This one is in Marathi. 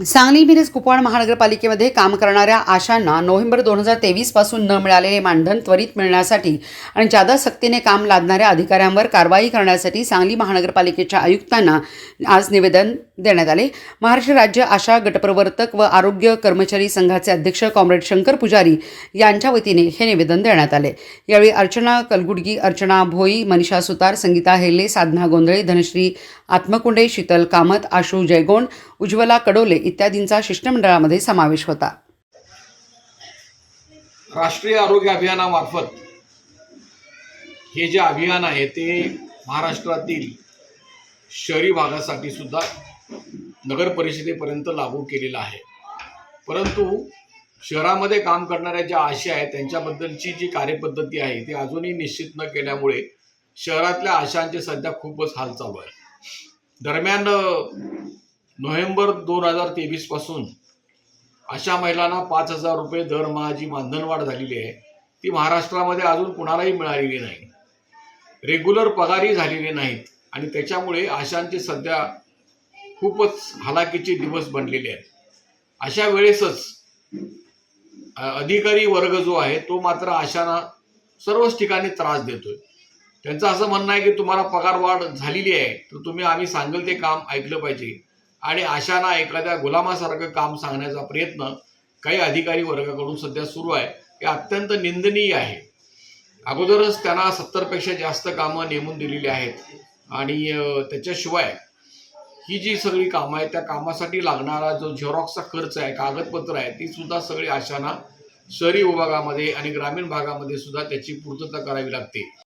सांगली मिरज कुपवाड महानगरपालिकेमध्ये काम करणाऱ्या आशांना नोव्हेंबर दोन हजार तेवीसपासून न मिळालेले मानधन त्वरित मिळण्यासाठी आणि जादा सक्तीने काम लादणाऱ्या अधिकाऱ्यांवर कारवाई करण्यासाठी सांगली महानगरपालिकेच्या आयुक्तांना आज निवेदन देण्यात आले. महाराष्ट्र राज्य आशा गटप्रवर्तक व आरोग्य कर्मचारी संघाचे अध्यक्ष कॉम्रेड शंकर पुजारी यांच्या वतीने हे निवेदन देण्यात आले. यावेळी अर्चना कलगुडगी अर्चना भोई मनीषा सुतार संगीता हेले साधना गोंधळे धनश्री आत्मकुंडे शीतल कामत आशू जयगोंड उज्ज्वला कडोले इत्यादींचा शिष्टमंडळामध्ये समावेश होता. राष्ट्रीय आरोग्य अभियानामार्फत हे जे अभियान आहे ते महाराष्ट्रातील शहरी भागासाठी सुद्धा नगर परिषदेपर्यंत लागू केलेलं आहे. परंतु शहरामध्ये काम करणाऱ्या ज्या आशा आहेत त्यांच्याबद्दलची जी कार्यपद्धती आहे ती अजूनही निश्चित न केल्यामुळे शहरातल्या आशांचे सध्या खूपच हाल चालू आहे. दरम्यान नोव्हेंबर दोन हजार तेवीसपासून अशा महिलांना पाच हजार रुपये दरमहा जी मानधनवाढ झालेली आहे ती महाराष्ट्रामध्ये अजून कुणालाही मिळालेली नाही. रेग्युलर पगारही झालेले नाहीत आणि त्याच्यामुळे आशांचे सध्या खूपच हलाखीचे दिवस बनलेले आहेत. अशा वेळेसच अधिकारी वर्ग जो आहे तो मात्र आशांना सर्वच ठिकाणी त्रास देतोय. त्यांचं असं म्हणणं आहे की तुम्हाला पगारवाढ झालेली आहे तर तुम्ही आम्ही सांगेल ते काम ऐकलं पाहिजे. आणि अशांना एखाद्या गुलामासारखं काम सांगण्याचा प्रयत्न काही अधिकारी वर्गाकडून सध्या सुरू आहे. हे अत्यंत निंदनीय आहे. अगोदरच त्यांना सत्तरपेक्षा जास्त कामं नेमून दिलेली आहेत. आणि त्याच्याशिवाय ही जी सगळी कामं आहेत त्या कामासाठी लागणारा जो झेरॉक्सचा खर्च आहे कागदपत्र आहे ती सुद्धा सगळी अशांना शहरी विभागामध्ये आणि ग्रामीण भागामध्ये सुद्धा त्याची पूर्तता करावी लागते.